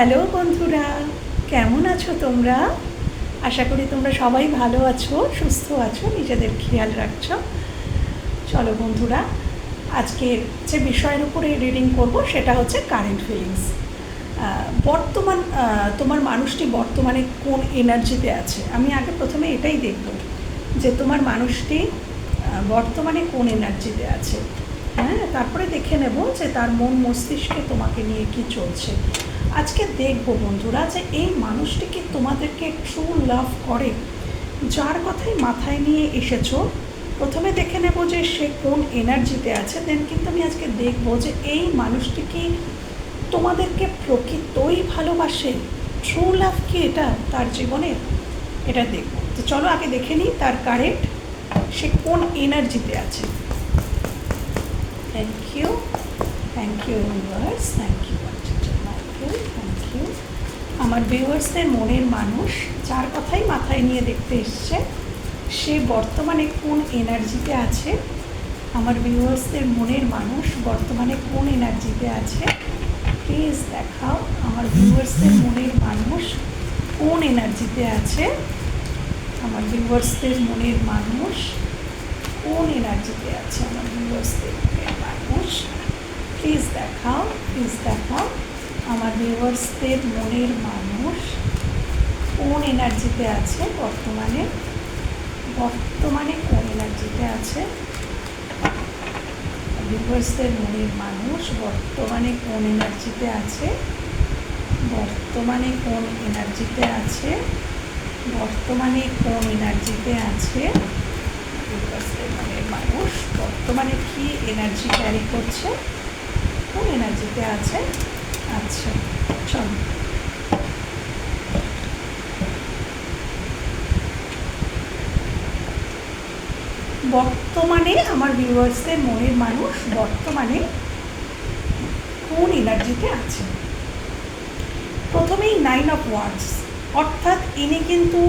Hello বন্ধুরা, কেমন আছো তোমরা? আশা করি তোমরা সবাই ভালো আছো, সুস্থ আছো, নিজেদের খেয়াল রাখছো। চলো বন্ধুরা, আজকের যে বিষয়ের উপরে রিডিং করব সেটা হচ্ছে কারেন্ট ফিলিংস বর্তমান তোমার মানুষটি বর্তমানে কোন এনার্জিতে আছে? আমি আগে প্রথমে এটাই দেখব যে তোমার মানুষটি বর্তমানে কোন এনার্জিতে আছে। হ্যাঁ তারপরে দেখে নেব যে তার মন মস্তিষ্কে তোমাকে নিয়ে কি চলছে। আজকে দেখব বন্ধুরা যে এই মানুষটি কি তোমাদেরকে ট্রু লাভ করে? যার কথাই মাথায় নিয়ে এসেছ, প্রথমে দেখে নেব যে সে কোন এনার্জিতে আছে দেন কিন্তু আমি আজকে দেখব যে এই মানুষটি কি তোমাদেরকে প্রকৃতই ভালোবাসে? ট্রু লাভ কি এটা তার জীবনে? এটা দেখব। তো চলো আগে দেখে নিই তার কারেন্ট সে কোন এনার্জিতে আছে। Thank you thank you viewers thank you thank you আমার ভিউয়ার্সদের মনের মানুষ যার কথাই মাথায় নিয়ে দেখতে এসছে, সে বর্তমানে কোন এনার্জিতে আছে? আমার ভিউয়ার্সদের মনের মানুষ বর্তমানে কোন এনার্জিতে আছে? প্লিজ দেখাও আমার ভিউয়ার্সদের মনের মানুষ কোন এনার্জিতে আছে? আমার ভিউয়ার্সদের মনের মানুষ কোন এনার্জিতে আছে? আমার ভিউয়ার্সদের মনের মানুষ প্লিজ দেখাও প্লিজ দেখাও। আমার ভিউয়ার্সদের মনের মানুষ, কোন এনার্জিতে আছে বর্তমানে? বর্তমানে কোন এনার্জিতে আছে? ভিউয়ার্সদের মনের মানুষ, বর্তমানে কোন এনার্জিতে আছে? বর্তমানে কোন এনার্জিতে আছে? বর্তমানে কোন এনার্জিতে আছে? ভিউয়ার্সদের মনের মানুষ, বর্তমানে কি এনার্জি ক্যারি করছে? কোন এনার্জিতে আছে? আচ্ছা বর্তমানে আমার ভিউয়ার্সদের মনের মানুষ বর্তমানে কোন এনার্জিতে আছে? প্রথমেই নাইন অফ ওয়ার্ডস অর্থাৎ ইনি কিন্তু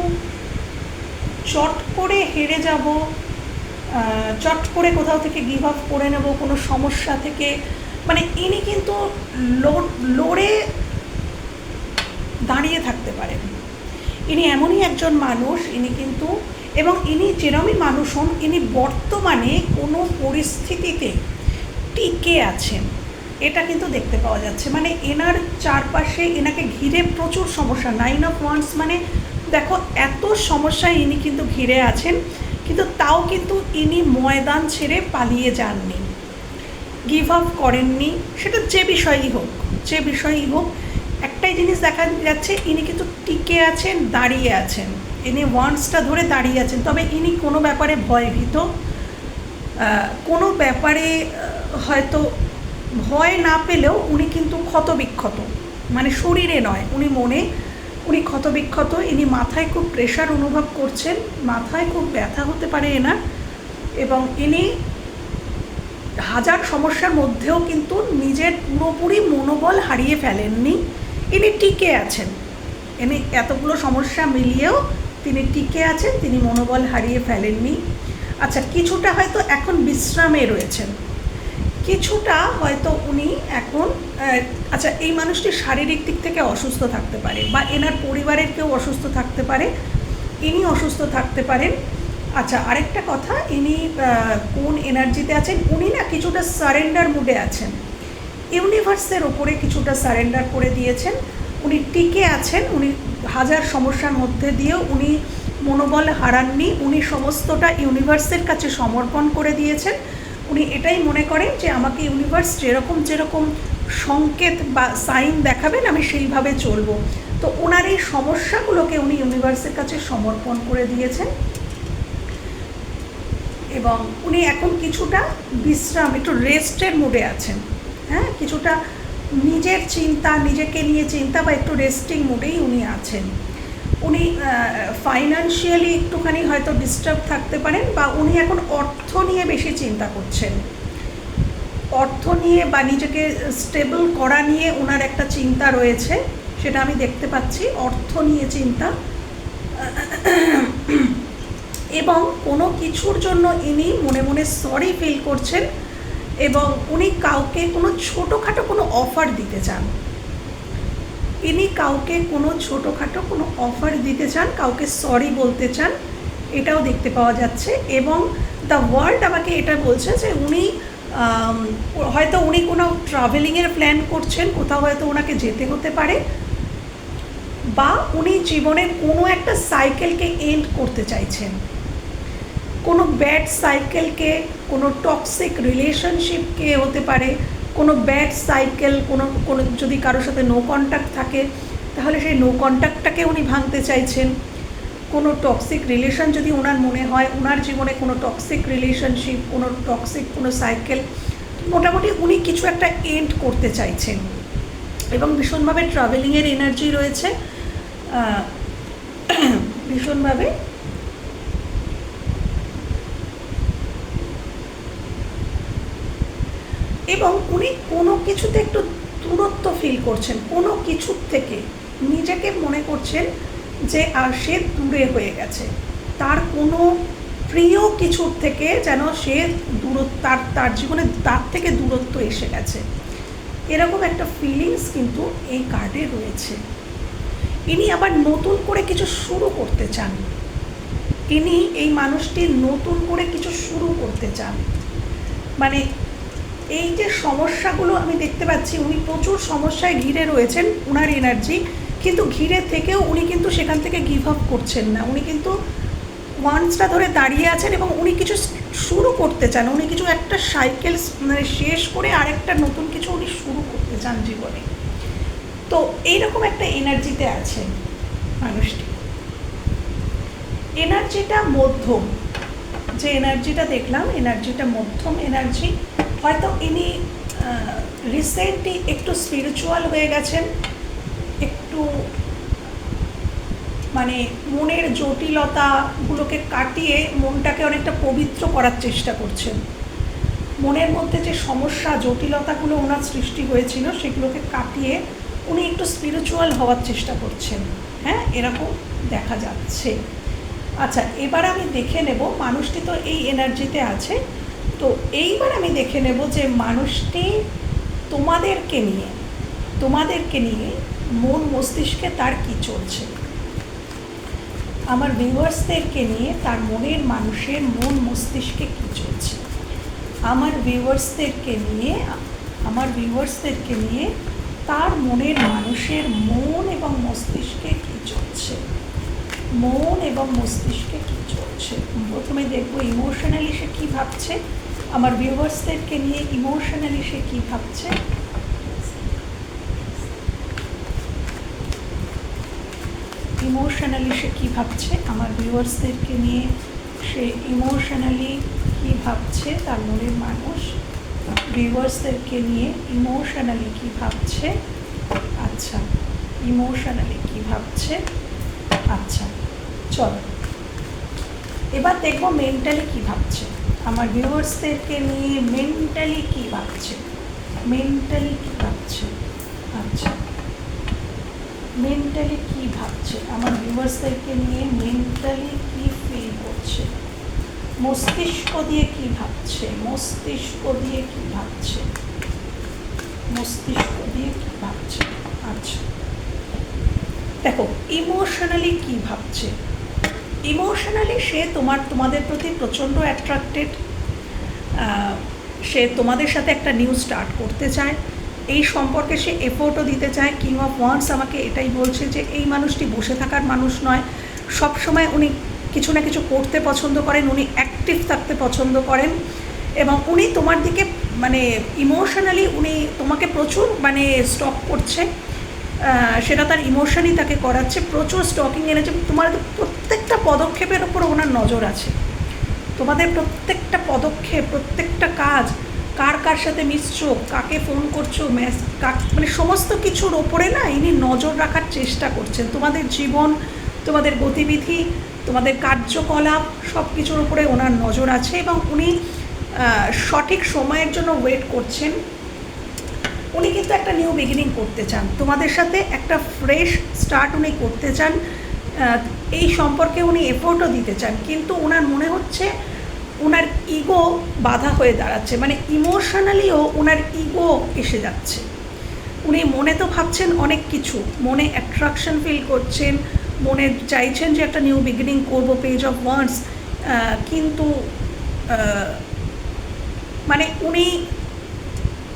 চট করে হেরে যাব চট করে কোথাও থেকে গিভ আপ করে নেব, কোনো সমস্যা থেকে মানে ইনি কিন্তু লড়ে দাঁড়িয়ে থাকতে পারেন। ইনি এমনই একজন মানুষ, ইনি কিন্তু, এবং ইনি যেরমই মানুষ হন, ইনি বর্তমানে কোনো পরিস্থিতিতে টিকে আছেন। এটা কিন্তু দেখতে পাওয়া যাচ্ছে। মানে এনার চারপাশে এনাকে ঘিরে প্রচুর সমস্যা। নাইন অফ ওয়ান্স মানে দেখো, এত সমস্যায় ইনি কিন্তু ঘিরে আছেন, কিন্তু তাও কিন্তু ইনি ময়দান ছেড়ে পালিয়ে যাননি। গিভ আপ করেননি, সেটা যে বিষয়ই হোক, যে বিষয়ই হোক, একটাই জিনিস দেখা যাচ্ছে, ইনি কিন্তু টিকে আছেন, দাঁড়িয়ে আছেন। ইনি ওয়ান্সটা ধরে দাঁড়িয়ে আছেন। তবে ইনি কোনো ব্যাপারে ভয়ভীত কোনো ব্যাপারে হয়তো ভয় না পেলেও উনি কিন্তু ক্ষতবিক্ষত। মানে শরীরে নয়, উনি মনে, উনি ক্ষতবিক্ষত। ইনি মাথায় খুব প্রেশার অনুভব করছেন, মাথায় খুব ব্যথা হতে পারে এনার। এবং ইনি হাজার সমস্যার মধ্যেও কিন্তু নিজের পুরোপুরি মনোবল হারিয়ে ফেলেননি। ইনি টিকে আছেন। ইনি এতগুলো সমস্যা মিলিয়েও তিনি টিকে আছেন, তিনি মনোবল হারিয়ে ফেলেননি। আচ্ছা কিছুটা হয়তো এখন বিশ্রামে রয়েছেন। কিছুটা হয়তো উনি এখন আচ্ছা এই মানুষটি শারীরিক দিক থেকে অসুস্থ থাকতে পারে বা এনার পরিবারের কেউ অসুস্থ থাকতে পারে, ইনি অসুস্থ থাকতে পারেন। আচ্ছা আরেকটা কথা, ইনি কোন এনার্জিতে আছেন? উনি না কিছুটা সারেন্ডার মুডে আছেন। ইউনিভার্সের ওপরে কিছুটা সারেন্ডার করে দিয়েছেন। উনি টিকে আছেন, উনি হাজার সমস্যার মধ্যে দিয়েও উনি মনোবল হারাননি, উনি সমস্তটা ইউনিভার্সের কাছে সমর্পণ করে দিয়েছেন। উনি এটাই মনে করেন যে, আমাকে ইউনিভার্স যেরকম যেরকম সংকেত বা সাইন দেখাবেন, আমি সেইভাবে চলবো। তো ওনার এই সমস্যাগুলোকে উনি ইউনিভার্সের কাছে সমর্পণ করে দিয়েছেন। এবং উনি এখন কিছুটা বিশ্রাম, একটু রেস্টের মুডে আছেন। হ্যাঁ কিছুটা নিজের চিন্তা, নিজেকে নিয়ে চিন্তা বা একটু রেস্টিং মুডেই উনি আছেন। উনি ফাইন্যান্সিয়ালি একটুখানি হয়তো ডিস্টার্ব থাকতে পারেন বা উনি এখন অর্থ নিয়ে বেশি চিন্তা করছেন। অর্থ নিয়ে বা নিজেকে স্টেবল করা নিয়ে ওনার একটা চিন্তা রয়েছে, সেটা আমি দেখতে পাচ্ছি। অর্থ নিয়ে চিন্তা। এবং কোনো কিছুর জন্য ইনি মনে মনে সরি ফিল করছেন এবং উনি কাউকে কোনো ছোটোখাটো কোনো অফার দিতে চান। ইনি কাউকে কোনো ছোটোখাটো কোনো অফার দিতে চান, কাউকে সরি বলতে চান, এটাও দেখতে পাওয়া যাচ্ছে এবং দ্য ওয়ার্ল্ড আমাকে এটা বলছে যে উনি হয়তো উনি কোনো ট্রাভেলিংয়ের প্ল্যান করছেন, কোথাও হয়তো ওনাকে যেতে হতে পারে বা উনি জীবনের কোনো একটা সাইকেলকে এন্ড করতে চাইছেন। কোনো ব্যাড সাইকেলকে কোনো টক্সিক রিলেশনশিপকে হতে পারে, কোনো ব্যাড সাইকেল কোনো কোনো যদি কারোর সাথে নো কন্ট্যাক্ট থাকে, তাহলে সেই নো কন্ট্যাক্টটাকে উনি ভাঙতে চাইছেন। কোনো টক্সিক রিলেশন যদি ওনার মনে হয় ওনার জীবনে কোনো টক্সিক রিলেশনশিপ কোনো টক্সিক কোনো সাইকেল মোটামুটি উনি কিছু একটা এন্ড করতে চাইছেন। এবং ভীষণভাবে ট্রাভেলিংয়ের এনার্জি রয়েছে। ভীষণভাবে এবং উনি কোনো কিছুতে একটু দূরত্ব ফিল করছেন, কোনো কিছুর থেকে। নিজেকে মনে করছেন যে, আর সে দূরে হয়ে গেছে। তার কোনো প্রিয় কিছুর থেকে যেন সে দূরত্ব, তার তার জীবনে তার থেকে দূরত্ব এসে গেছে। এরকম একটা ফিলিংস কিন্তু এই কার্ডে রয়েছে। ইনি আবার নতুন করে কিছু শুরু করতে চান। ইনি এই মানুষটি নতুন করে কিছু শুরু করতে চান। মানে এই যে সমস্যাগুলো আমি দেখতে পাচ্ছি, উনি প্রচুর সমস্যায় ঘিরে রয়েছেন উনার এনার্জি কিন্তু ঘিরে থেকেও উনি কিন্তু সেখান থেকে গিভ আপ করছেন না। উনি কিন্তু ওয়ান্সটা ধরে দাঁড়িয়ে আছেন এবং উনি কিছু শুরু করতে চান। উনি কিছু একটা সাইকেল মানে শেষ করে আরেকটা নতুন কিছু উনি শুরু করতে চান জীবনে। তো এইরকম একটা এনার্জিতে আছে মানুষটি। এনার্জিটা মধ্যম। যে এনার্জিটা দেখলাম এনার্জিটা মধ্যম এনার্জি হয়তো ইনি রিসেন্টলি একটু স্পিরিচুয়াল হয়ে গেছেন, একটু মানে মনের জটিলতাগুলোকে কাটিয়ে মনটাকে অনেকটা পবিত্র করার চেষ্টা করছেন। মনের মধ্যে যে সমস্যা, জটিলতাগুলো ওনার সৃষ্টি হয়েছিল, সেগুলোকে কাটিয়ে উনি একটু স্পিরিচুয়াল হওয়ার চেষ্টা করছেন। হ্যাঁ এরকম দেখা যাচ্ছে। আচ্ছা এবার আমি দেখে নেব, মানুষটি তো এই এনার্জিতে আছে। তো এইবার আমি দেখে নেব যে মানুষটি তোমাদেরকে নিয়ে তোমাদেরকে নিয়ে মন মস্তিষ্কে তার কি চলছে? আমার ভিউয়ার্সদেরকে নিয়ে তার মনের মানুষের মন মস্তিষ্কে কি চলছে? আমার ভিউয়ার্সদেরকে নিয়ে, আমার ভিউয়ার্সদেরকে নিয়ে তার মনের মানুষের মন এবং মস্তিষ্কে কি চলছে? মন এবং মস্তিষ্কে কি চলছে? প্রথমে দেখব ইমোশনালি সে কী ভাবছে। আমার ভিউয়ার্সদেরকে নিয়ে ইমোশনালি সে কী ভাবছে? ইমোশনালি সে কী ভাবছে? আমার ভিউয়ার্সদেরকে নিয়ে সে ইমোশনালি কী ভাবছে? তার মনের মানুষ। ভিউয়ার্সদেরকে নিয়ে ইমোশনালি কী ভাবছে? আচ্ছা ইমোশনালি কী ভাবছে? আচ্ছা চলো। এবার দেখব মেন্টালি কী ভাবছে। আমার ভিউয়ার্সদেরকে নিয়ে মেন্টালি কী ভাবছে? মেন্টালি কী ভাবছে? আচ্ছা মেন্টালি কী ভাবছে? আমার ভিউয়ার্সদেরকে নিয়ে মেন্টালি কী ফিল করছে? মস্তিষ্ক দিয়ে কী ভাবছে? মস্তিষ্ক দিয়ে কী ভাবছে? মস্তিষ্ক দিয়ে কী ভাবছে? আচ্ছা। দেখো ইমোশনালি কী ভাবছে? ইমোশনালি সে তোমার, তোমাদের প্রতি প্রচণ্ড অ্যাট্রাক্টেড সে তোমাদের সাথে একটা নিউ স্টার্ট করতে চায়। এই সম্পর্কে সে এফোর্টও দিতে চায়। কিং অফ ওয়ান্স আমাকে এটাই বলছে যে, এই মানুষটি বসে থাকার মানুষ নয়। সব সময় উনি কিছু না কিছু করতে পছন্দ করেন, উনি অ্যাক্টিভ থাকতে পছন্দ করেন এবং উনি তোমার দিকে মানে ইমোশনালি উনি তোমাকে প্রচুর মানে স্টক করছে। সেটা তার ইমোশনই তাকে করাচ্ছে। প্রচুর স্টকিং এনেছে। তোমার প্রত্যেকটা পদক্ষেপের ওপর ওনার নজর আছে। তোমাদের প্রত্যেকটা পদক্ষেপ, প্রত্যেকটা কাজ, কার কার সাথে মিশছো, কাকে ফোন করছ কাক মানে সমস্ত কিছুর ওপরে না ইনি নজর রাখার চেষ্টা করছেন। তোমাদের জীবন, তোমাদের গতিবিধি, তোমাদের কার্যকলাপ সব কিছুর উপরে ওনার নজর আছে এবং উনি সঠিক সময়ের জন্য ওয়েট করছেন। উনি কিন্তু একটা নিউ বিগিনিং করতে চান। তোমাদের সাথে একটা ফ্রেশ স্টার্ট উনি করতে চান। এই সম্পর্কে উনি এফোর্টও দিতে চান, কিন্তু ওনার মনে হচ্ছে ওনার ইগো বাধা হয়ে দাঁড়াচ্ছে মানে ইমোশনালিও ওনার ইগো এসে যাচ্ছে। উনি মনে তো ভাবছেন অনেক কিছু, মনে অ্যাট্রাকশন ফিল করছেন, মনে চাইছেন যে একটা নিউ বিগিনিং করব পেজ অফ ওয়ান্স কিন্তু মানে উনি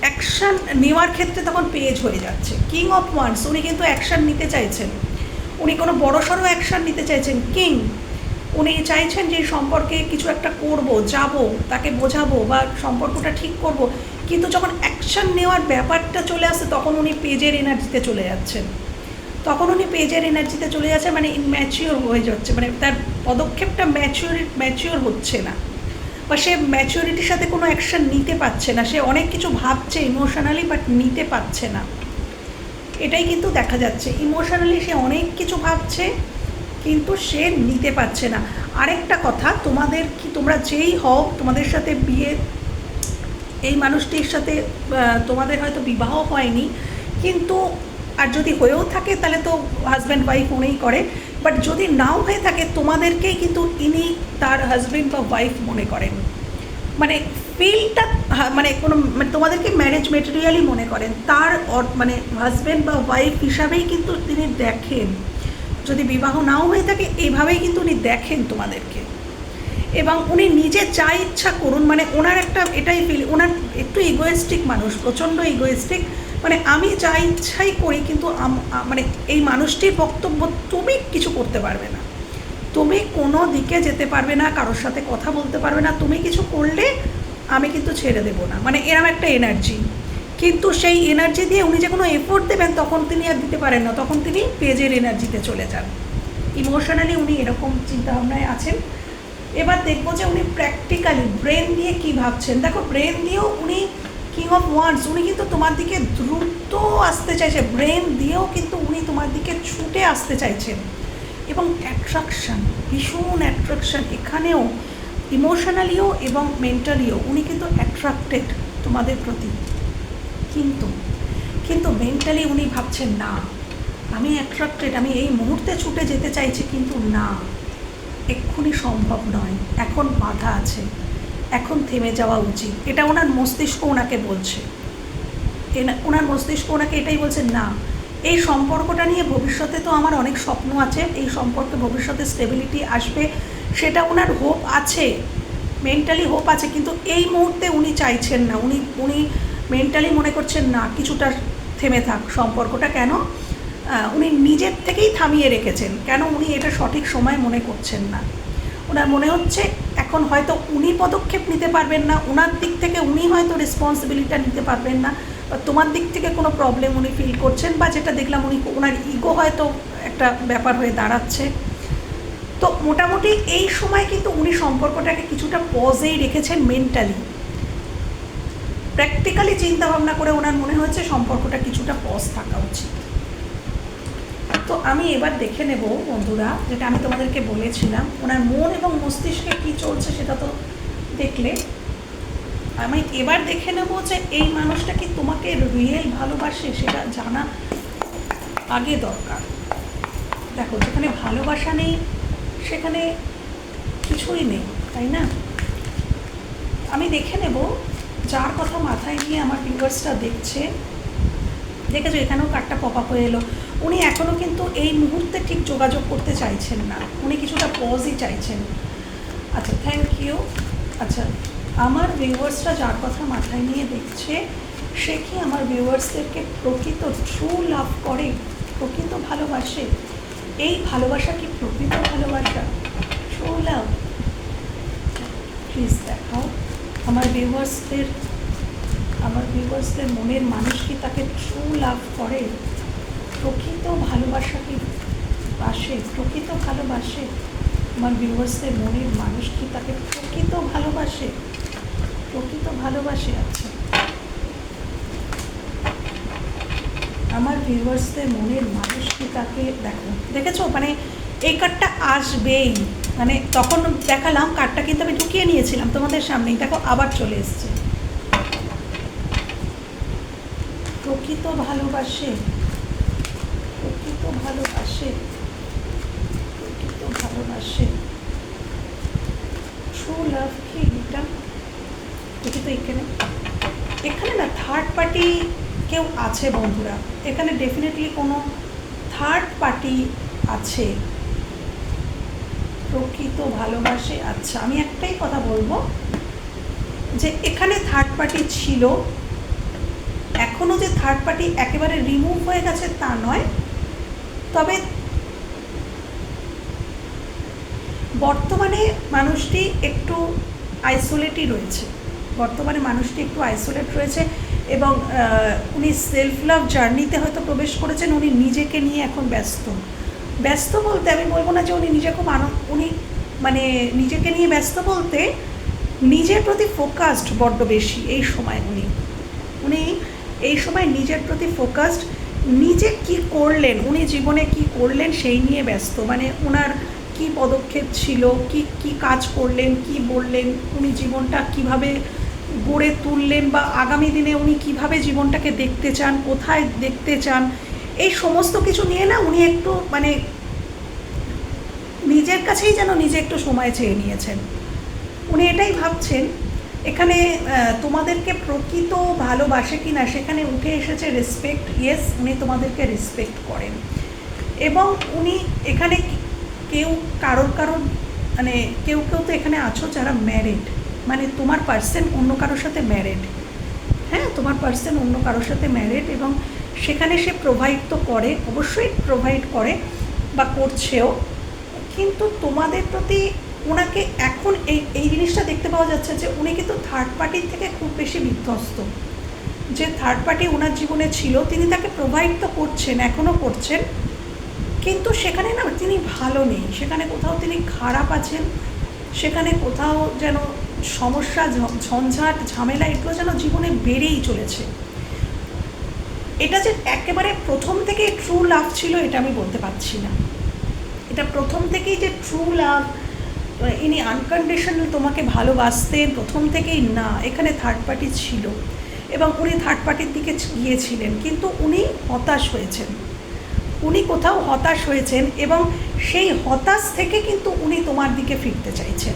অ্যাকশান নেওয়ার ক্ষেত্রে তখন পেজ হয়ে যাচ্ছে। কিং অফ ওয়ান্স উনি কিন্তু অ্যাকশান নিতে চাইছেন। উনি কোনো বড় সড়ো অ্যাকশান নিতে চাইছেন। কিং, উনি চাইছেন যে সম্পর্কে কিছু একটা করব, যাব, তাকে বোঝাবো বা সম্পর্কটা ঠিক করব। কিন্তু যখন অ্যাকশান নেওয়ার ব্যাপারটা চলে আসে, তখন উনি পেজের এনার্জিতে চলে যাচ্ছেন। তখন উনি পেজের এনার্জিতে চলে যাচ্ছে মানে ম্যাচিওর হয়ে যাচ্ছে মানে তার পদক্ষেপটা ম্যাচিওর ম্যাচিওর হচ্ছে না। বা সে ম্যাচিওরিটির সাথে কোনো অ্যাকশন নিতে পারছে না। সে অনেক কিছু ভাবছে ইমোশনালি বাট নিতে পারছে না। এটাই কিন্তু দেখা যাচ্ছে। ইমোশনালি সে অনেক কিছু ভাবছে, কিন্তু সে নিতে পারছে না। আরেকটা কথা, তোমাদের কি তোমরা যেই হও, তোমাদের সাথে বিয়ে, এই মানুষটির সাথে তোমাদের হয়তো বিবাহ হয়নি, কিন্তু আর যদি হয়েও থাকে, তাহলে তো হাজব্যান্ড ওয়াইফ উনিই করে। বাট যদি নাও হয়ে থাকে, তোমাদেরকেই কিন্তু ইনি তার হাজব্যান্ড বা ওয়াইফ মনে করেন। মানে ফিলটা মানে কোনো মানে তোমাদেরকে ম্যারেজ মেটেরিয়ালই মনে করেন। তার মানে হাজব্যান্ড বা ওয়াইফ হিসাবেই কিন্তু তিনি দেখেন। যদি বিবাহ নাও হয়ে থাকে এইভাবেই কিন্তু উনি দেখেন তোমাদেরকে। এবং উনি নিজে যা ইচ্ছা করুন মানে ওনার একটা এটাই ফিল ওনার একটু ইগোয়েস্টিক মানুষ, প্রচণ্ড ইগোয়েস্টিক মানে আমি যা ইচ্ছাই করি, কিন্তু মানে এই মানুষটির বক্তব্য তুমি কিছু করতে পারবে না। তুমি কোনো দিকে যেতে পারবে না, কারোর সাথে কথা বলতে পারবে না। তুমি কিছু করলে আমি কিন্তু ছেড়ে দেবো না। মানে এরম একটা এনার্জি কিন্তু সেই এনার্জি দিয়ে উনি যে কোনো এফোর্ট দেবেন, তখন তিনি আর দিতে পারেন না। তখন তিনি পেজের এনার্জিতে চলে যান। ইমোশনালি উনি এরকম চিন্তাভাবনায় আছেন। এবার দেখব যে উনি প্র্যাকটিক্যালি ব্রেন দিয়ে কি ভাবছেন। দেখো ব্রেন দিয়েও উনি কিং অফ ওয়ান্স উনি কিন্তু তোমার দিকে দ্রুত আসতে চাইছে। ব্রেন দিয়েও কিন্তু উনি তোমার দিকে ছুটে আসতে চাইছেন। এবং অ্যাট্রাকশন ভীষণ অ্যাট্রাকশন এখানেও ইমোশনালিও এবং মেন্টালিও উনি কিন্তু অ্যাট্রাক্টেড তোমাদের প্রতি। কিন্তু কিন্তু মেন্টালি উনি ভাবছেন, না, আমি অ্যাট্রাক্টেড আমি এই মুহূর্তে ছুটে যেতে চাইছি, কিন্তু না, এক্ষুনি সম্ভব নয়। এখন বাধা আছে। এখন থেমে যাওয়া উচিত। এটা ওনার মস্তিষ্ক ওনাকে বলছে। ওনার মস্তিষ্ক ওনাকে এটাই বলছে, না, এই সম্পর্কটা নিয়ে ভবিষ্যতে তো আমার অনেক স্বপ্ন আছে। এই সম্পর্কে ভবিষ্যতে স্টেবিলিটি আসবে। সেটা ওনার হোপ আছে মেন্টালি হোপ আছে, কিন্তু এই মুহূর্তে উনি চাইছেন না। উনি উনি মেন্টালি মনে করছেন, না, কিছুটা থেমে থাক সম্পর্কটা। কেন? উনি নিজের থেকেই থামিয়ে রেখেছেন। কেন উনি এটা সঠিক সময় মনে করছেন না? ওনার মনে হচ্ছে, এখন হয়তো উনি পদক্ষেপ নিতে পারবেন না ওনার দিক থেকে উনি হয়তো রেসপন্সিবিলিটিটা নিতে পারবেন না, বা তোমার দিক থেকে কোনো প্রবলেম উনি ফিল করছেন, বা যেটা দেখলাম উনি, ওনার ইগো হয়তো একটা ব্যাপার হয়ে দাঁড়াচ্ছে। তো মোটামুটি এই সময় কিন্তু উনি সম্পর্কটাকে কিছুটা পজেই রেখেছেন মেন্টালি প্র্যাকটিক্যালি চিন্তা ভাবনা করে ওনার মনে হয়েছে সম্পর্কটা কিছুটা পজ থাকা উচিত। তো আমি এবার দেখে নেব বন্ধুরা, যেটা আমি তোমাদেরকে বলেছিলাম, ওনার মন এবং মস্তিষ্কে কি চলছে সেটা তো দেখলে। আমি এবার দেখে নেব যে এই মানুষটা কি তোমাকে রিয়েল ভালোবাসে সেটা জানা আগে দরকার। দেখো, যেখানে ভালোবাসা নেই সেখানে কিছুই নেই, তাই না? আমি দেখে নেব যার কথা মাথায় নিয়ে আমার ভিউয়ার্সটা দেখছে। দেখেছ, এখানেও কার্ডটা পপ আপ হয়ে এলো। উনি এখনও কিন্তু এই মুহূর্তে ঠিক যোগাযোগ করতে চাইছেন না। উনি কিছুটা পজই চাইছেন। আচ্ছা থ্যাংক ইউ আচ্ছা আমার ভিউয়ার্সরা যার কথা মাথায় নিয়ে দেখছে, সে কি আমার ভিউয়ার্সদেরকে প্রকৃত ট্রু লাভ করে, প্রকৃত ভালোবাসে? এই ভালোবাসা কি প্রকৃত ভালোবাসা? লাভ প্লিজ দেখাও। আমার ভিউয়ার্সদের আমার ভিউয়ার্সদের মনের মানুষ কি তাকে ট্রু লাভ করে? প্রকৃত ভালোবাসা কি বাসে প্রকৃত ভালোবাসে? আমার ভিউয়ার্সদের মনের মানুষ কি তাকে প্রকৃত ভালোবাসে? প্রকৃত ভালোবাসে আছে আমার ভিউয়ার্সদের মনের মানুষ কি তাকে দেখো। দেখেছ? মানে এই কার্ডটা আসবেই। মানে তখন দেখালাম কার্ডটা কিন্তু আমি ঢুকিয়ে নিয়েছিলাম তোমাদের সামনেই। দেখো, আবার চলে এসছে। প্রকৃত ভালোবাসে। প্রকৃত ভালোবাসে। প্রকৃত ভালোবাসে। ট্রু লাভ কি এটা? দেখি তো এখানে। এখানে না থার্ড পার্টি কেউ আছে বন্ধুরা। এখানে ডেফিনেটলি কোনো থার্ড পার্টি আছে। প্রকৃত ভালোবাসে। আচ্ছা আমি একটাই কথা বলব যে এখানে থার্ড পার্টি ছিল। এখনও যে থার্ড পার্টি একেবারে রিমুভ হয়ে গেছে তা নয়। তবে বর্তমানে মানুষটি একটু আইসোলেটই রয়েছে। বর্তমানে মানুষটি একটু আইসোলেট রয়েছে। এবং উনি সেলফ লাভ জার্নিতে হয়তো প্রবেশ করেছেন, উনি নিজেকে নিয়ে এখন ব্যস্ত। ব্যস্ত বলতে আমি বলব না যে উনি নিজে খুব আনন্দ, উনি মানে নিজেকে নিয়ে ব্যস্ত বলতে নিজের প্রতি ফোকাসড বড্ড বেশি এই সময় উনি। উনি এই সময় নিজের প্রতি ফোকাসড নিজে কি করলেন, উনি জীবনে কি করলেন সেই নিয়ে ব্যস্ত। মানে ওনার কি পদক্ষেপ ছিল, কি কি কাজ করলেন, কি বললেন, উনি জীবনটা কীভাবে গড়ে তুললেন বা আগামী দিনে উনি কীভাবে জীবনটাকে দেখতে চান, কোথায় দেখতে চান, এই সমস্ত কিছু নিয়ে না উনি একটু মানে নিজের কাছেই যেন নিজে একটু সময় চেয়ে নিয়েছেন। উনি এটাই ভাবছেন, এখানে তোমাদেরকে প্রকৃত ভালোবাসে কি না সেখানে উঠে এসেছে রেসপেক্ট ইয়েস উনি তোমাদেরকে রেসপেক্ট করেন। এবং উনি এখানে কেউ কারোর কারোর মানে কেউ কেউ তো এখানে আছো যারা ম্যারিড মানে তোমার পার্সন অন্য কারোর সাথে ম্যারিড হ্যাঁ তোমার পার্সন অন্য কারোর সাথে ম্যারিড এবং সেখানে সে প্রোভাইড তো করে, অবশ্যই প্রোভাইড করে বা করছেও। কিন্তু তোমাদের প্রতি ওনাকে এখন এই এই জিনিসটা দেখতে পাওয়া যাচ্ছে যে উনি কিন্তু থার্ড পার্টির থেকে খুব বেশি বিধ্বস্ত। যে থার্ড পার্টি ওনার জীবনে ছিল, তিনি তাকে প্রোভাইড তো করছেন এখনও করছেন। কিন্তু সেখানে না তিনি ভালো নেই। সেখানে কোথাও তিনি খারাপ আছেন, সেখানে কোথাও যেন সমস্যা ঝঞ্ঝাট, ঝামেলা এগুলো যেন জীবনে বেড়েই চলেছে। এটা যে একেবারে প্রথম থেকে ট্রু লাভ ছিল এটা আমি বলতে পারছি না। এটা প্রথম থেকেই যে ট্রু লাভ ইনি আনকন্ডিশনাল তোমাকে ভালোবাসতেন প্রথম থেকেই না, এখানে থার্ড পার্টি ছিল এবং উনি থার্ড পার্টির দিকে গিয়েছিলেন, কিন্তু উনি হতাশ হয়েছেন। উনি কোথাও হতাশ হয়েছেন এবং সেই হতাশ থেকে কিন্তু উনি তোমার দিকে ফিরতে চাইছেন।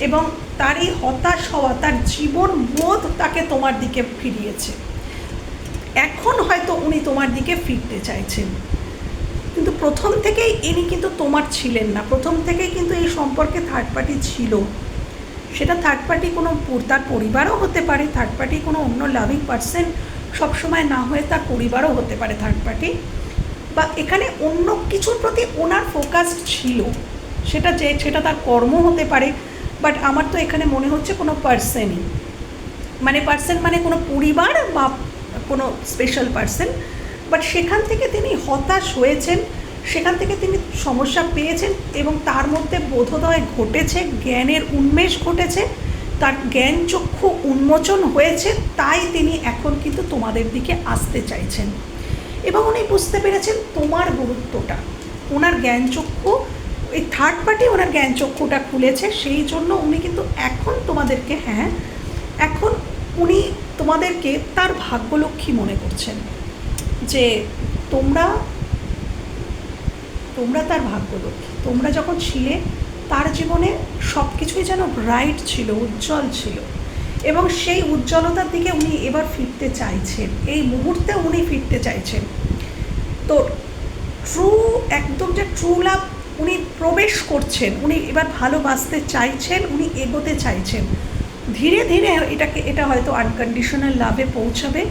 এবং তার এই হতাশ হওয়া, তার জীবন বোধ তাকে তোমার দিকে ফিরিয়েছে। এখন হয়তো উনি তোমার দিকে ফিরতে চাইছেন। কিন্তু প্রথম থেকেই ইনি কিন্তু তোমার ছিলেন না। প্রথম থেকেই কিন্তু এই সম্পর্কে থার্ড পার্টি ছিল। সেটা থার্ড পার্টি কোনো তার পরিবারও হতে পারে থার্ড পার্টি কোনো অন্য লাভিং পার্সন সবসময় না হয়ে তার পরিবারও হতে পারে থার্ড পার্টি বা এখানে অন্য কিছুর প্রতি ওনার ফোকাস ছিল। সেটা যে সেটা তার কর্ম হতে পারে বাট আমার তো এখানে মনে হচ্ছে কোনো পার্সেনই মানে পার্সেন মানে কোনো পরিবার বা কোনো স্পেশাল পার্সন বাট সেখান থেকে তিনি হতাশ হয়েছেন, সেখান থেকে তিনি সমস্যা পেয়েছেন এবং তার মধ্যে বোধোদয় ঘটেছে, জ্ঞানের উন্মেষ ঘটেছে, তার জ্ঞান চক্ষু উন্মোচন হয়েছে, তাই তিনি এখন কিন্তু তোমাদের দিকে আসতে চাইছেন। এবং উনি বুঝতে পেরেছেন তোমার গুরুত্বটা। ওনার জ্ঞান চক্ষু এই থার্ড পার্টি ওনার জ্ঞান চক্ষুটা খুলেছে, সেই জন্য উনি কিন্তু এখন তোমাদেরকে হ্যাঁ এখন উনি তোমাদেরকে তার ভাগ্যলক্ষ্মী মনে করছেন। যে তোমরা তোমরা তার ভাগ্যলক্ষ্মী। তোমরা যখন ছিলে, তার জীবনে সব কিছুই যেন ব্রাইট ছিল, উজ্জ্বল ছিল। এবং সেই উজ্জ্বলতার দিকে উনি এবার ফিরতে চাইছেন। এই মুহূর্তে উনি ফিরতে চাইছেন। তো ট্রু একদম যে ট্রু লাভ উনি প্রবেশ করছেন, উনি এবার ভালোবাসতে চাইছেন, উনি এগোতে চাইছেন। ধীরে ধীরে এটাকে, এটা হয়তো আনকন্ডিশনাল লাভে পৌঁছাবে,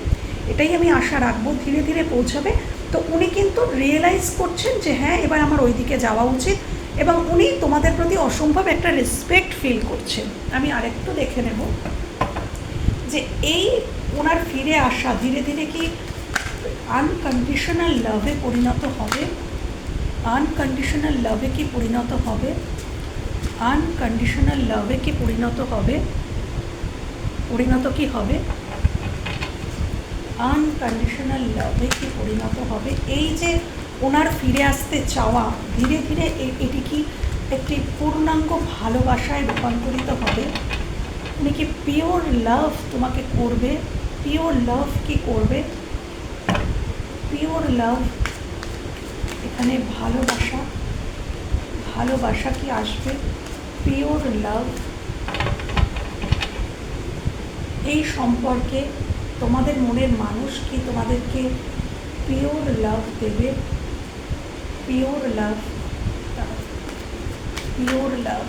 এটাই আমি আশা রাখব, ধীরে ধীরে পৌঁছাবে। তো উনি কিন্তু রিয়েলাইজ করছেন যে হ্যাঁ এবার আমার ওই দিকে যাওয়া উচিত এবং উনি তোমাদের প্রতি অসম্ভব একটা রেসপেক্ট ফিল করছেন। আমি আরেকটু দেখে নেব যে এই ওনার ফিরে আসা ধীরে ধীরে কি আনকন্ডিশনাল লাভে পরিণত হবে? আনকন্ডিশনাল লাভে কি পরিণত হবে? আনকন্ডিশনাল লাভে কি পরিণত হবে? পরিণত কি হবে? আনকন্ডিশনাল লাভে কি পরিণত হবে? এই যে ওনার ফিরে আসতে চাওয়া, ধীরে ধীরে এটি কি একটি পূর্ণাঙ্গ ভালোবাসায় রূপান্তরিত হবে? উনি কি পিওর লাভ তোমাকে করবে? পিওর লাভ কি করবে? পিওর লাভ এখানে ভালোবাসা ভালোবাসা কি আসবে? পিওর লাভ এই সম্পর্কে তোমাদের মনের মানুষ কি তোমাদেরকে পিওর লাভ দেবে? Pure love pure love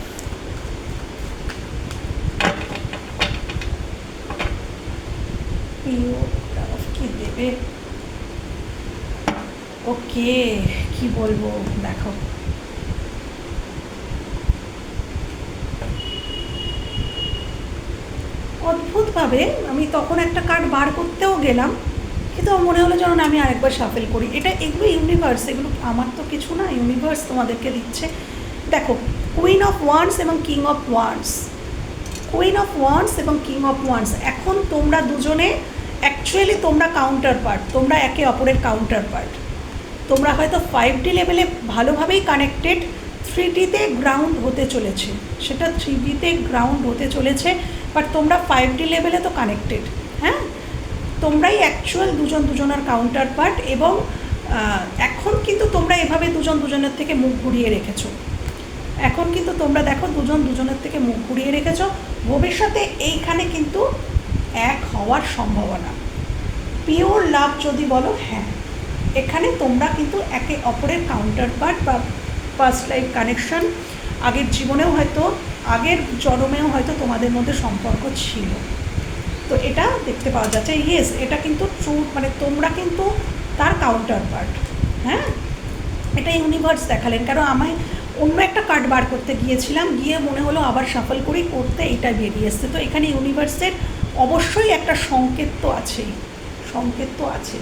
pure love কি দেবে? ওকে কি বলব, দেখো। অদ্ভুতভাবে আমি তখন একটা কার্ড বার করতেও গেলাম, কিন্তু আমার মনে হলো যেন আমি আরেকবার সাফেল করি। এটা এগুলো ইউনিভার্স এগুলো আমার তো কিছু না ইউনিভার্স তোমাদেরকে দিচ্ছে। দেখো কুইন অফ ওয়ান্স এবং king of wands queen of wands এবং কিং অফ ওয়ান্স এখন তোমরা দুজনে অ্যাকচুয়ালি তোমরা কাউন্টার পার্ট তোমরা একে অপরের কাউন্টার পার্ট তোমরা হয়তো ফাইভ ডি লেভেলে ভালোভাবেই কানেক্টেড থ্রি ডিতে গ্রাউন্ড হতে চলেছে। সেটা থ্রি ডিতে গ্রাউন্ড হতে চলেছে বাট তোমরা ফাইভ ডি লেভেলে তো কানেক্টেড হ্যাঁ? তোমরাই অ্যাকচুয়াল দুজন দুজনের কাউন্টার পার্ট এবং এখন কিন্তু তোমরা এভাবে দুজন দুজনের থেকে মুখ ঘুরিয়ে রেখেছো। এখন কিন্তু তোমরা দেখো দুজন দুজনের থেকে মুখ ঘুরিয়ে রেখেছো। ভবিষ্যতে এইখানে কিন্তু এক হওয়ার সম্ভাবনা। পিওর লাভ যদি বলো হ্যাঁ। এখানে তোমরা কিন্তু একে অপরের কাউন্টার পার্ট বা ফার্স্ট লাইফ কানেকশন আগের জীবনেও হয়তো, আগের জন্মেও হয়তো তোমাদের মধ্যে সম্পর্ক ছিল। তো এটা দেখতে পাওয়া যাচ্ছে ইয়েস এটা কিন্তু ট্রু মানে তোমরা কিন্তু তার কাউন্টার পার্ট হ্যাঁ? এটা ইউনিভার্স দেখালেন কারণ আমায় অন্য একটা কার্ড বার করতে গিয়েছিলাম, গিয়ে মনে হলো আবার সাফল করি, করতে এটা বেরিয়ে এসছে। তো এখানে ইউনিভার্সের অবশ্যই একটা সংকেত তো আছেই, সংকেত তো আছে।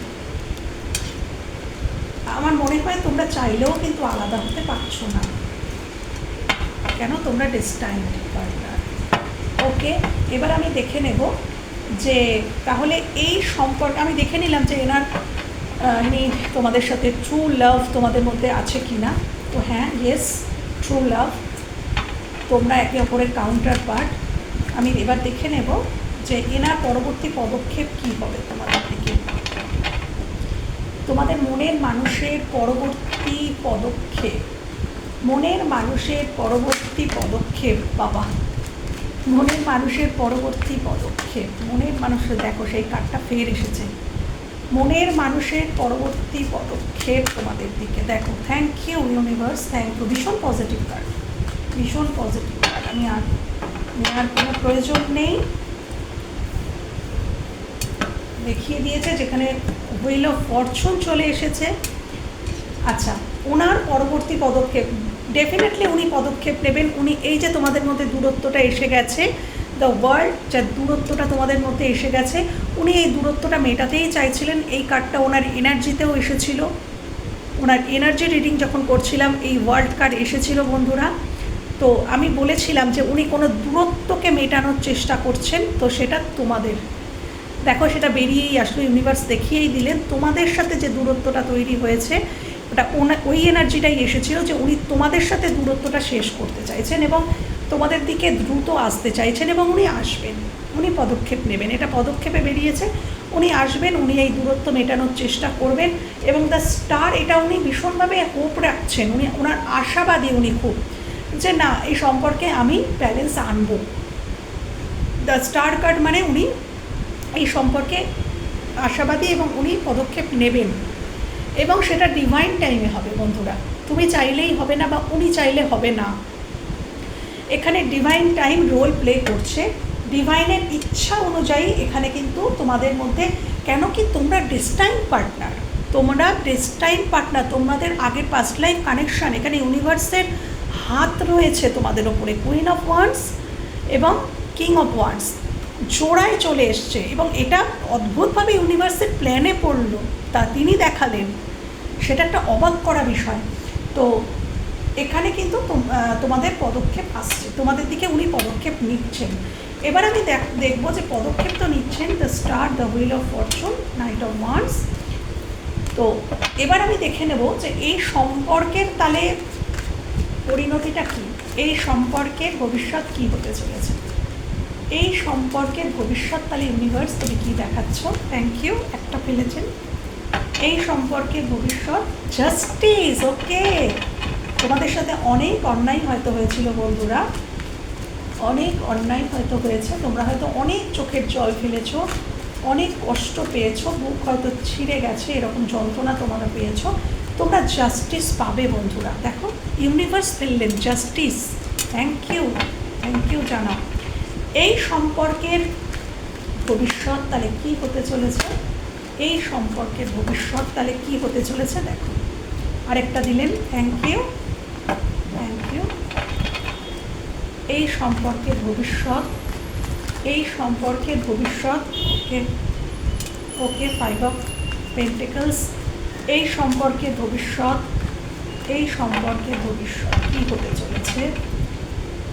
আমার মনে হয় তোমরা চাইলেও কিন্তু আলাদা হতে পারছ না। কেন? তোমরা ডিস্টাইন্ড ওকে এবার আমি দেখে নেব যে তাহলে এই সম্পর্ক আমি দেখে নিলাম যে এনার ইনি তোমাদের সাথে ট্রু লাভ তোমাদের মধ্যে আছে কি না তো হ্যাঁ ইয়েস ট্রু লাভ তোমরা একে অপরের কাউন্টার পার্ট আমি এবার দেখে নেব যে এনার পরবর্তী পদক্ষেপ কি হবে তোমাদের তোমাদের মনের মানুষের পরবর্তী পদক্ষেপ। মনের মানুষের পরবর্তী পদক্ষেপ, বাবা। মনের মানুষের পরবর্তী পদক্ষেপ। মনের মানুষের দেখো, সেই কার্ডটা ফের এসেছে। মনের মানুষের পরবর্তী পদক্ষেপ তোমাদের দিকে। দেখো thank you universe thank you ভীষণ পজিটিভ কার্ড ভীষণ পজিটিভ কার্ড আমি আর নেওয়ার কোনো প্রয়োজন নেই। দেখিয়ে দিয়েছে, যেখানে হুইল অফ ফরচুন চলে এসেছে। আচ্ছা ওনার পরবর্তী পদক্ষেপ ডেফিনেটলি উনি পদক্ষেপ নেবেন। উনি এই যে তোমাদের মধ্যে দূরত্বটা এসে গেছে দ্য ওয়ার্ল্ড যে দূরত্বটা তোমাদের মধ্যে এসে গেছে, উনি এই দূরত্বটা মেটাতেই চাইছিলেন। এই কার্ডটা ওনার এনার্জিতেও এসেছিল। ওনার এনার্জি রিডিং যখন করছিলাম, এই ওয়ার্ল্ড কার্ড এসেছিল বন্ধুরা। তো আমি বলেছিলাম যে উনি কোনো দূরত্বকে মেটানোর চেষ্টা করছেন, তো সেটা তোমাদের। দেখো, সেটা বেরিয়েই আসলো ইউনিভার্স দেখিয়েই দিলেন। তোমাদের সাথে যে দূরত্বটা তৈরি হয়েছে, ওটা ওই এনার্জিটাই এসেছিল যে উনি তোমাদের সাথে দূরত্বটা শেষ করতে চাইছেন এবং তোমাদের দিকে দ্রুত আসতে চাইছেন এবং উনি আসবেন। উনি পদক্ষেপ নেবেন। এটা পদক্ষেপে বেরিয়েছে। উনি আসবেন, উনি এই দূরত্ব মেটানোর চেষ্টা করবেন এবং দ্য স্টার এটা উনি ভীষণভাবে হোপ রাখছেন। উনি, ওনার আশাবাদী উনি খুব যে না, এই সম্পর্কে আমি ব্যালেন্স আনব। দ্য স্টার কার্ড মানে উনি এই সম্পর্কে আশাবাদী এবং উনি পদক্ষেপ নেবেন। এবং সেটা ডিভাইন টাইমে হবে বন্ধুরা। তুমি চাইলেই হবে না বা উনি চাইলে হবে না। এখানে ডিভাইন টাইম রোল প্লে করছে। ডিভাইনের ইচ্ছা অনুযায়ী এখানে কিন্তু তোমাদের মধ্যে কেন কি তোমরা ডেস্টাইন পার্টনার তোমরা ডেস্টাইন পার্টনার তোমাদের আগের পাস্ট লাইফ কানেকশান এখানে ইউনিভার্সের হাত রয়েছে তোমাদের ওপরে। কুইন অফ ওয়ান্স এবং কিং অফ ওয়ান্স জোড়ায় চলে এসছে এবং এটা অদ্ভুতভাবে ইউনিভার্সের প্ল্যানে পড়ল, তা তিনি দেখালেন। সেটা একটা অবাক করা বিষয়। তো এখানে কিন্তু তোম- তোমাদের পদক্ষেপ আসছে। তোমাদের দিকে উনি পদক্ষেপ নিচ্ছেন। এবার আমি দেখ- দেখব যে পদক্ষেপ তো নিচ্ছেন the star the wheel of fortune knight of wands তো এবার আমি দেখে নেব যে এই সম্পর্কের তালে পরিণতিটা কী? এই সম্পর্কের ভবিষ্যৎ কী হতে চলেছে? এই সম্পর্কের ভবিষ্যৎ তাহলে ইউনিভার্স তুমি কী দেখাচ্ছ? থ্যাংক ইউ একটা ফেলেছেন। এই সম্পর্কে ভবিষ্যৎ জাস্টিস ওকে তোমাদের সাথে অনেক অন্যায় হয়তো হয়েছিল বন্ধুরা। অনেক অন্যায় হয়তো হয়েছে। তোমরা হয়তো অনেক চোখের জল ফেলেছো, অনেক কষ্ট পেয়েছ, বুক হয়তো ছিঁড়ে গেছে, এরকম যন্ত্রণা তোমরা পেয়েছ। তোমরা জাস্টিস পাবে বন্ধুরা। দেখো ইউনিভার্স ফেললেন justice thank you thank you জানাও। এই সম্পর্কের ভবিষ্যৎ তাহলে কি হতে চলেছে? এই সম্পর্কের ভবিষ্যৎ তাহলে কি হতে চলেছে? দেখো। আরেকটা দিলেন থ্যাংক ইউ থ্যাংক ইউ এই সম্পর্কের ভবিষ্যৎ, এই সম্পর্কের ভবিষ্যৎ, okay okay five of pentacles এই সম্পর্কের ভবিষ্যৎ, এই সম্পর্কের ভবিষ্যৎ কী হতে চলেছে?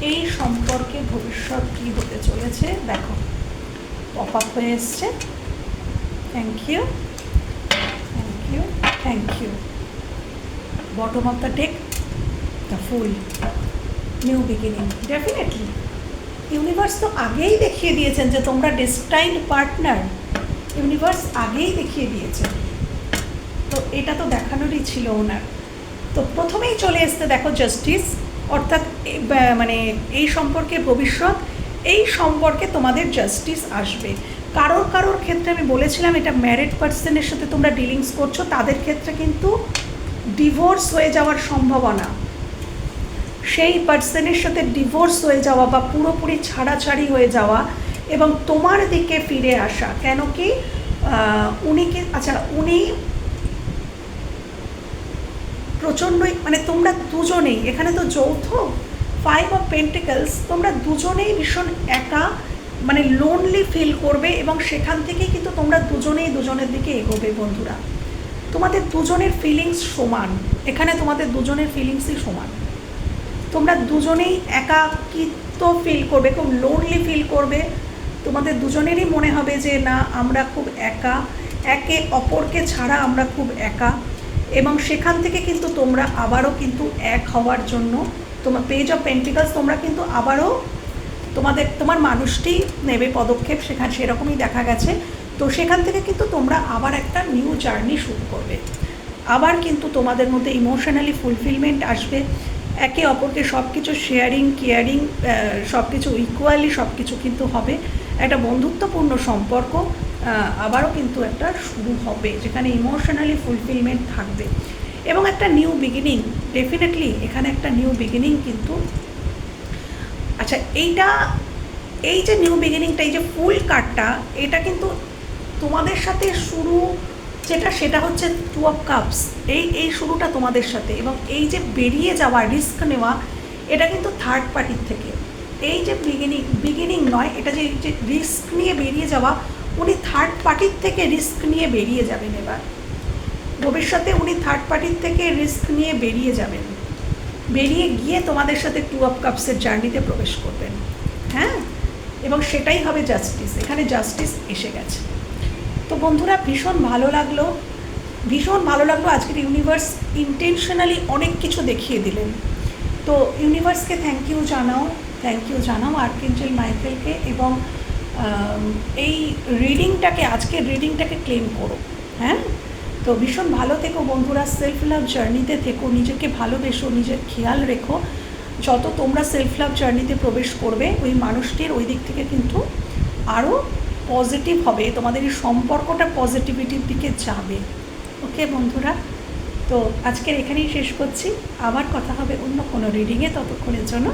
এই সম্পর্কে ভবিষ্যৎ কী হতে চলেছে? দেখো পপ আপ হয়ে এসছে। Thank you thank you thank you bottom of the deck the fool new beginning definitely universe তো আগেই দেখিয়ে দিয়েছেন যে তোমরা ডেস্টাইন্ড পার্টনার ইউনিভার্স আগেই দেখিয়ে দিয়েছেন তো এটা তো দেখানোরই ছিল ওনার। তো প্রথমেই চলে আসতে দেখো জাস্টিস অর্থাৎ মানে এই সম্পর্কে ভবিষ্যৎ, এই সম্পর্কে তোমাদের জাস্টিস আসবে। কারোর কারোর ক্ষেত্রে আমি বলেছিলাম এটা ম্যারিড পার্সনের সাথে তোমরা ডিলিংস করছ, তাদের ক্ষেত্রে কিন্তু ডিভোর্স হয়ে যাওয়ার সম্ভাবনা। সেই পার্সনের সাথে ডিভোর্স হয়ে যাওয়া বা পুরোপুরি ছাড়াছাড়ি হয়ে যাওয়া এবং তোমার দিকে ফিরে আসা, কেন কি উনি কি আচ্ছা উনি প্রচণ্ডই মানে তোমরা দুজনেই, এখানে তো যৌথ ফাইভ অফ পেন্টিকলস তোমরা দুজনেই ভীষণ একা মানে লোনলি ফিল করবে এবং সেখান থেকেই কিন্তু তোমরা দুজনেই দুজনের দিকে এগোবে, বন্ধুরা। তোমাদের দুজনের ফিলিংস সমান, এখানে তোমাদের দুজনের ফিলিংসই সমান। তোমরা দুজনেই একাকিত্ব ফিল করবে, খুব লোনলি ফিল করবে। তোমাদের দুজনেরই মনে হবে যে, না, আমরা খুব একা, একে অপরকে ছাড়া আমরা খুব একা। এবং সেখান থেকে কিন্তু তোমরা আবারও কিন্তু এক হওয়ার জন্য তোমার পেজ অফ পেন্টিকালস তোমরা কিন্তু আবারও তোমাদের, তোমার মানুষটি নেবে পদক্ষেপ, সেখানে সেরকমই দেখা গেছে। তো সেখান থেকে কিন্তু তোমরা আবার একটা নিউ জার্নি শুরু করবে। আবার কিন্তু তোমাদের মধ্যে ইমোশনালি ফুলফিলমেন্ট আসবে। একে অপরকে সব কিছু শেয়ারিং কেয়ারিং সব কিছু ইকুয়ালি সব কিছু কিন্তু হবে। একটা বন্ধুত্বপূর্ণ সম্পর্ক। আবারও কিন্তু একটা শুরু হবে, যেখানে ইমোশনালি ফুলফিলমেন্ট থাকবে। এবং একটা নিউ বিগিনিং ডেফিনেটলি এখানে একটা নিউ বিগিনিং কিন্তু আচ্ছা এইটা, এই যে নিউ বিগিনিংটা এই যে ফুল কার্ডটা এটা কিন্তু তোমাদের সাথে শুরু যেটা, সেটা হচ্ছে টু অফ কাপস এই এই শুরুটা তোমাদের সাথে এবং এই যে বেরিয়ে যাওয়া রিস্ক নেওয়া, এটা কিন্তু থার্ড পার্টির থেকে। এই যে বিগিনিং বিগিনিং নয়, এটা যে রিস্ক নিয়ে বেরিয়ে যাওয়া উনি থার্ড পার্টির থেকে রিস্ক নিয়ে বেরিয়ে যাবেন এবার। ভবিষ্যতে উনি থার্ড পার্টির থেকে রিস্ক নিয়ে বেরিয়ে যাবেন। বেরিয়ে গিয়ে তোমাদের সাথে টু অফ কাপসের জার্নিতে প্রবেশ করবেন। হ্যাঁ? এবং সেটাই হবে জাস্টিস এখানে জাস্টিস এসে গেছে। তো বন্ধুরা, ভীষণ ভালো লাগল। ভীষণ ভালো লাগল আজকের ইউনিভার্স ইন্টেনশনালি অনেক কিছু দেখিয়ে দিলেন। তো ইউনিভার্সকে থ্যাংক ইউ জানাও। থ্যাংক ইউ জানাও আর্কেঞ্জেল মাইকেলকে এবং এই রিডিংটাকে আজকের রিডিংটাকে ক্লেম করো হ্যাঁ? তো ভীষণ ভালো থেকো বন্ধুরা সেলফ লাভ জার্নিতে থেকো, নিজেকে ভালোবেসো, নিজের খেয়াল রেখো। যত তোমরা সেলফ লাভ জার্নিতে প্রবেশ করবে, ওই মানুষটির ওই দিক থেকে কিন্তু আরও পজিটিভ হবে, তোমাদের এই সম্পর্কটা পজিটিভিটির দিকে যাবে। ওকে বন্ধুরা? তো আজকের এখানেই শেষ করছি। আবার কথা হবে অন্য কোনো রিডিংয়ে ততক্ষণের জন্য।